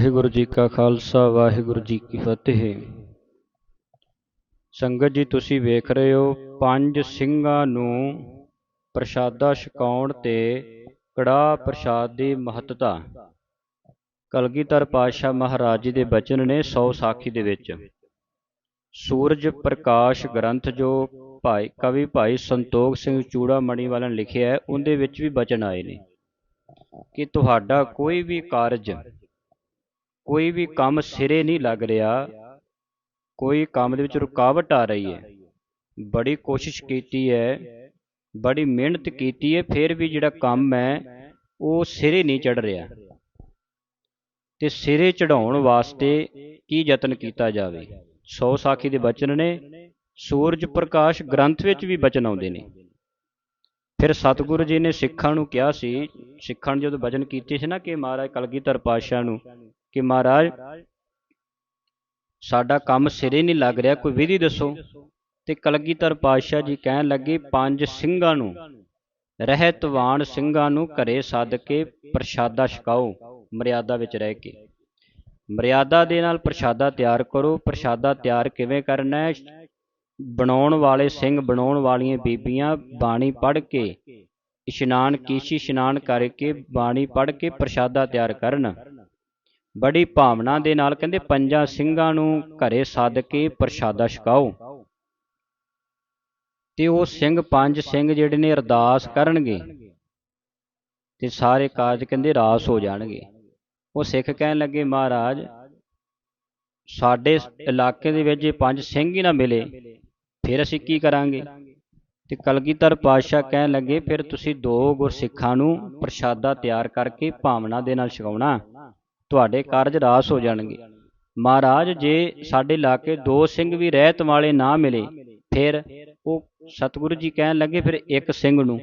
ਵਾਹਿਗੁਰੂ ਜੀ ਕਾ ਖਾਲਸਾ, ਵਾਹਿਗੁਰੂ ਜੀ ਕੀ ਫਤਿਹ। ਸੰਗਤ ਜੀ, ਤੁਸੀਂ ਵੇਖ ਰਹੇ ਹੋ ਪੰਜ ਸਿੰਘਾਂ ਨੂੰ ਪ੍ਰਸ਼ਾਦਾ ਛਕਾਉਣ ਤੇ ਕੜਾਹ ਪ੍ਰਸ਼ਾਦ ਦੀ ਮਹੱਤਤਾ। ਕਲਗੀਧਰ ਪਾਤਸ਼ਾਹ ਮਹਾਰਾਜ ਜੀ ਦੇ ਬਚਨ ਨੇ ਸੌ ਸਾਖੀ ਦੇ ਵਿੱਚ। ਸੂਰਜ ਪ੍ਰਕਾਸ਼ ਗ੍ਰੰਥ ਜੋ ਭਾਈ, ਕਵੀ ਭਾਈ ਸੰਤੋਖ ਸਿੰਘ ਚੂੜਾਮਣੀ ਵਾਲਾ ਨੇ ਲਿਖਿਆ ਹੈ, ਉਹਦੇ ਵਿੱਚ ਵੀ ਬਚਨ ਆਏ ਨੇ ਕਿ ਤੁਹਾਡਾ ਕੋਈ ਵੀ ਕਾਰਜ ਕੋਈ ਵੀ ਕੰਮ ਸਿਰੇ ਨਹੀਂ ਲੱਗ ਰਿਹਾ, ਕੋਈ ਕੰਮ ਦੇ ਵਿੱਚ ਰੁਕਾਵਟ ਆ ਰਹੀ ਹੈ। ਬੜੀ ਕੋਸ਼ਿਸ਼ ਕੀਤੀ ਹੈ, ਬੜੀ ਮਿਹਨਤ ਕੀਤੀ ਹੈ, ਫਿਰ ਵੀ ਜਿਹੜਾ ਕੰਮ ਹੈ, ਉਹ ਸਿਰੇ ਨਹੀਂ ਚੜ ਰਿਹਾ। ਤੇ ਸਿਰੇ ਚੜਾਉਣ ਵਾਸਤੇ ਕੀ ਯਤਨ ਕੀਤਾ ਜਾਵੇ? ਸੌ ਸਾਖੀ ਦੇ ਬਚਨ ਨੇ, ਸੂਰਜ ਪ੍ਰਕਾਸ਼ ਗ੍ਰੰਥ ਵਿੱਚ ਵੀ ਬਚਨ ਆਉਂਦੇ ਨੇ। ਫਿਰ ਸਤਿਗੁਰੂ ਜੀ ਨੇ ਸਿੱਖਾਂ ਨੂੰ ਕਿਹਾ ਸੀ, ਸਿੱਖਾਂ ਨੇ ਜਦੋਂ ਵਜਨ ਕੀਤੇ ਸੀ ਨਾ ਕਿ ਮਹਾਰਾਜ ਕਲਗੀਧਰ ਪਾਤਸ਼ਾਹ ਨੂੰ, ਕਿ ਮਹਾਰਾਜ, ਸਾਡਾ ਕੰਮ ਸਿਰੇ ਨਹੀਂ ਲੱਗ ਰਿਹਾ, ਕੋਈ ਵਿਧੀ ਦੱਸੋ। ਤੇ ਕਲਗੀਧਰ ਪਾਤਸ਼ਾਹ ਜੀ ਕਹਿਣ ਲੱਗੇ, ਪੰਜ ਸਿੰਘਾਂ ਨੂੰ, ਰਹਿਤਵਾਨ ਸਿੰਘਾਂ ਨੂੰ ਘਰੇ ਸੱਦ ਕੇ ਪ੍ਰਸ਼ਾਦਾ ਛਕਾਓ, ਮਰਿਆਦਾ ਵਿੱਚ ਰਹਿ ਕੇ। ਮਰਿਆਦਾ ਦੇ ਨਾਲ ਪ੍ਰਸ਼ਾਦਾ ਤਿਆਰ ਕਰੋ, ਪ੍ਰਸ਼ਾਦਾ ਤਿਆਰ ਕਿਵੇਂ ਕਰਨਾ ਹੈ? ਬਣਾਉਣ ਵਾਲੇ ਸਿੰਘ ਬਣਾਉਣ ਵਾਲੀਆਂ ਬੀਬੀਆਂ ਬਾਣੀ ਪੜ੍ਹ ਕੇ ਇਸ਼ਨਾਨ ਕੀਸ਼ੀ ਇਸ਼ਨਾਨ ਕਰਕੇ ਬਾਣੀ ਪੜ੍ਹ ਕੇ ਪ੍ਰਸ਼ਾਦਾ ਤਿਆਰ ਕਰਨ। ਬੜੀ ਭਾਵਨਾ ਦੇ ਨਾਲ ਕਹਿੰਦੇ ਪੰਜਾਂ ਸਿੰਘਾਂ ਨੂੰ ਘਰੇ ਸੱਦ ਕੇ ਪ੍ਰਸ਼ਾਦਾ ਛਕਾਓ। ਤੇ ਉਹ ਸਿੰਘ ਪੰਜ ਸਿੰਘ ਜਿਹੜੇ ਨੇ ਅਰਦਾਸ ਕਰਨਗੇ ਤੇ ਸਾਰੇ ਕਾਰਜ ਕਹਿੰਦੇ ਰਾਸ ਹੋ ਜਾਣਗੇ। ਉਹ ਸਿੱਖ ਕਹਿਣ ਲੱਗੇ, ਮਹਾਰਾਜ, ਸਾਡੇ ਇਲਾਕੇ ਦੇ ਵਿੱਚ ਜੇ ਪੰਜ ਸਿੰਘ ਹੀ ਨਾ ਮਿਲੇ। ਫਿਰ ਅਸੀਂ ਕੀ ਕਰਾਂਗੇ? ਤੇ ਕਲਗੀਧਰ ਪਾਤਸ਼ਾਹ ਕਹਿਣ ਲੱਗੇ, ਫਿਰ ਤੁਸੀਂ ਦੋ ਗੁਰਸਿੱਖਾਂ ਨੂੰ ਪ੍ਰਸ਼ਾਦਾ ਤਿਆਰ ਕਰਕੇ ਭਾਵਨਾ ਦੇ ਨਾਲ ਛਕਾਉਣਾ। ਤੁਹਾਡੇ ਕਾਰਜ ਰਾਸ ਹੋ ਜਾਣਗੇ। ਮਹਾਰਾਜ, ਜੇ ਸਾਡੇ ਇਲਾਕੇ ਦੋ ਸਿੰਘ ਵੀ ਰਹਿਤ ਵਾਲੇ ਨਾ ਮਿਲੇ, ਫਿਰ ਉਹ ਸਤਿਗੁਰੂ ਜੀ ਕਹਿਣ ਲੱਗੇ, ਫਿਰ ਇੱਕ ਸਿੰਘ ਨੂੰ,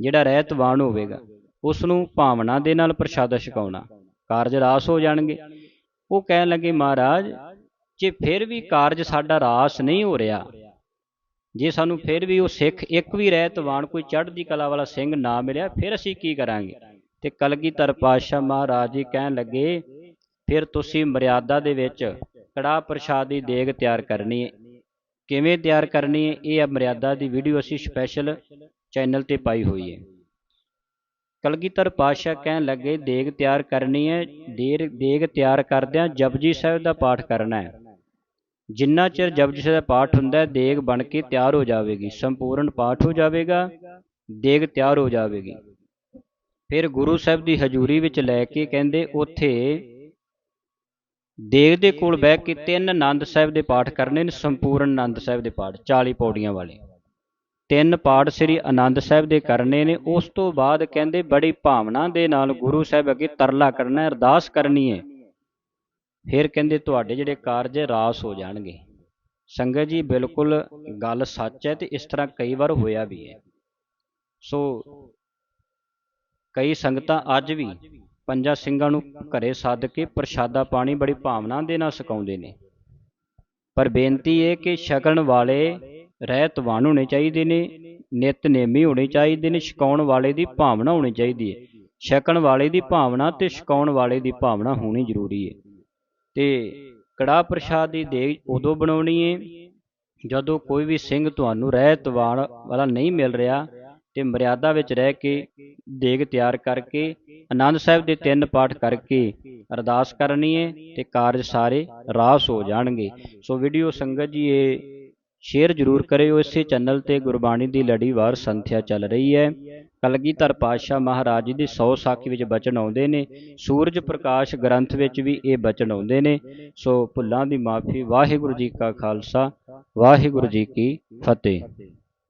ਜਿਹੜਾ ਰਹਿਤਵਾਨ ਹੋਵੇਗਾ ਉਸ ਨੂੰ ਭਾਵਨਾ ਦੇ ਨਾਲ ਪ੍ਰਸ਼ਾਦਾ ਛਕਾਉਣਾ। ਕਾਰਜ ਰਾਸ ਹੋ ਜਾਣਗੇ। ਉਹ ਕਹਿਣ ਲੱਗੇ, ਮਹਾਰਾਜ, ਜੇ ਫਿਰ ਵੀ ਕਾਰਜ ਸਾਡਾ ਰਾਸ ਨਹੀਂ ਹੋ ਰਿਹਾ ਜੇ ਸਾਨੂੰ ਫਿਰ ਵੀ ਉਹ ਸਿੱਖ ਇੱਕ ਵੀ ਰਹਿਤਵਾਨ ਕੋਈ ਚੜ੍ਹਦੀ ਕਲਾ ਵਾਲਾ ਸਿੰਘ ਨਾ ਮਿਲਿਆ, ਫਿਰ ਅਸੀਂ ਕੀ ਕਰਾਂਗੇ? ਤੇ ਕਲਗੀਧਰ ਪਾਤਸ਼ਾਹ ਮਹਾਰਾਜ ਜੀ ਕਹਿਣ ਲੱਗੇ, ਫਿਰ ਤੁਸੀਂ ਮਰਿਆਦਾ ਦੇ ਵਿੱਚ ਕੜਾ ਪ੍ਰਸ਼ਾਦ ਦੀ ਦੇਗ ਤਿਆਰ ਕਰਨੀ ਹੈ। ਕਿਵੇਂ ਤਿਆਰ ਕਰਨੀ ਹੈ? ਇਹ ਮਰਿਆਦਾ ਦੀ ਵੀਡੀਓ ਅਸੀਂ ਸਪੈਸ਼ਲ ਚੈਨਲ ਤੇ ਪਾਈ ਹੋਈ ਹੈ। ਕਲਗੀਧਰ ਪਾਤਸ਼ਾਹ ਕਹਿਣ ਲੱਗੇ, ਦੇਗ ਤਿਆਰ ਕਰਨੀ ਹੈ ਦੇਰ ਦੇਗ ਤਿਆਰ ਕਰਦਿਆਂ ਜਪਜੀ ਸਾਹਿਬ ਦਾ ਪਾਠ ਕਰਨਾ ਹੈ। ਜਿੰਨਾ ਚਿਰ ਜਪਜੀ ਸਾਹਿਬ ਦਾ ਪਾਠ ਹੁੰਦਾ ਹੈ, ਦੇਗ ਬਣ ਕੇ ਤਿਆਰ ਹੋ ਜਾਵੇਗੀ, ਸੰਪੂਰਨ ਪਾਠ ਹੋ ਜਾਵੇਗਾ, ਦੇਗ ਤਿਆਰ ਹੋ ਜਾਵੇਗੀ। ਫਿਰ ਗੁਰੂ ਸਾਹਿਬ ਦੀ ਹਜ਼ੂਰੀ ਵਿੱਚ ਲੈ ਕੇ ਕਹਿੰਦੇ, ਉੱਥੇ ਦੇਗ ਦੇ ਕੋਲ ਬਹਿ ਕੇ ਤਿੰਨ ਆਨੰਦ ਸਾਹਿਬ ਦੇ ਪਾਠ ਕਰਨੇ ਨੇ, ਸੰਪੂਰਨ ਆਨੰਦ ਸਾਹਿਬ ਦੇ ਪਾਠ 40 ਪੌੜੀਆਂ ਵਾਲੇ। ਤਿੰਨ ਪਾਠ ਸ੍ਰੀ ਆਨੰਦ ਸਾਹਿਬ ਦੇ ਕਰਨੇ ਨੇ, ਉਸ ਤੋਂ ਬਾਅਦ ਕਹਿੰਦੇ, ਬੜੀ ਭਾਵਨਾ ਦੇ ਨਾਲ ਗੁਰੂ ਸਾਹਿਬ ਅੱਗੇ ਤਰਲਾ ਕਰਨਾ ਅਰਦਾਸ ਕਰਨੀ ਹੈ। ਫਿਰ ਕਹਿੰਦੇ ਤੁਹਾਡੇ ਜਿਹੜੇ ਕਾਰਜ ਰਾਸ ਹੋ ਜਾਣਗੇ। ਸੰਗਤ ਜੀ, ਬਿਲਕੁਲ ਗੱਲ ਸੱਚ ਹੈ ਤੇ ਇਸ ਤਰ੍ਹਾਂ ਕਈ ਵਾਰ ਹੋਇਆ ਵੀ ਹੈ। ਸੋ ਕਈ ਸੰਗਤਾਂ ਅੱਜ ਵੀ ਪੰਜਾਂ ਸਿੰਘਾਂ ਨੂੰ ਘਰੇ ਸੱਦ ਕੇ ਪ੍ਰਸ਼ਾਦਾ ਪਾਣੀ ਬੜੀ ਭਾਵਨਾ ਦੇ ਨਾਲ ਸਕਾਉਂਦੇ ਨੇ। ਪਰ ਬੇਨਤੀ ਇਹ ਕਿ ਛਕਣ ਵਾਲੇ ਰਹਿਤਵਾਨ ਹੋਣੇ ਚਾਹੀਦੇ ਨੇ, ਨਿਤਨੇਮੀ ਹੋਣੇ ਚਾਹੀਦੇ ਨੇ, ਛਕਾਉਣ ਵਾਲੇ ਦੀ ਭਾਵਨਾ ਹੋਣੀ ਚਾਹੀਦੀ ਹੈ। ਛਕਣ ਵਾਲੇ ਦੀ ਭਾਵਨਾ ਤੇ ਛਕਾਉਣ ਵਾਲੇ ਦੀ ਭਾਵਨਾ ਹੋਣੀ ਜ਼ਰੂਰੀ ਹੈ। ਤੇ ਕੜਾ ਪ੍ਰਸ਼ਾਦ ਦੀ ਦੇਗ ਉਦੋਂ ਬਣਾਉਣੀ ਹੈ ਜਦੋਂ ਕੋਈ ਵੀ ਸਿੰਘ ਤੁਹਾਨੂੰ ਰਹਿਤਵਾਨ ਵਾਲਾ ਨਹੀਂ ਮਿਲ ਰਿਹਾ ਤੇ ਮਰਿਆਦਾ ਵਿੱਚ ਰਹਿ ਕੇ ਦੇਗ ਤਿਆਰ ਕਰਕੇ ਆਨੰਦ ਸਾਹਿਬ ਦੇ ਤਿੰਨ ਪਾਠ ਕਰਕੇ ਅਰਦਾਸ ਕਰਨੀ ਹੈ ਤੇ ਕਾਰਜ ਸਾਰੇ ਰਾਸ ਹੋ ਜਾਣਗੇ। ਸੋ ਵੀਡੀਓ ਸੰਗਤ ਜੀ, ਇਹ ਸ਼ੇਅਰ ਜ਼ਰੂਰ ਕਰਿਓ, ਇਸੇ ਚੈਨਲ ਤੇ ਗੁਰਬਾਣੀ ਦੀ ਲੜੀਵਾਰ ਸੰਥਿਆ ਚੱਲ ਰਹੀ ਹੈ। ਕਲਗੀਧਰ ਪਾਤਸ਼ਾਹ ਮਹਾਰਾਜ ਜੀ ਦੀ 100 ਸਾਖੀ ਵਿੱਚ ਬਚਨ ਆਉਂਦੇ ਨੇ। ਸੂਰਜ ਪ੍ਰਕਾਸ਼ ਗ੍ਰੰਥ ਵਿੱਚ ਵੀ ਇਹ ਬਚਨ ਆਉਂਦੇ ਨੇ। ਸੋ ਭੁੱਲਾਂ ਦੀ ਮਾਫੀ, ਵਾਹਿਗੁਰੂ ਜੀ ਕਾ ਖਾਲਸਾ, ਵਾਹਿਗੁਰੂ ਜੀ ਕੀ ਫਤਿਹ।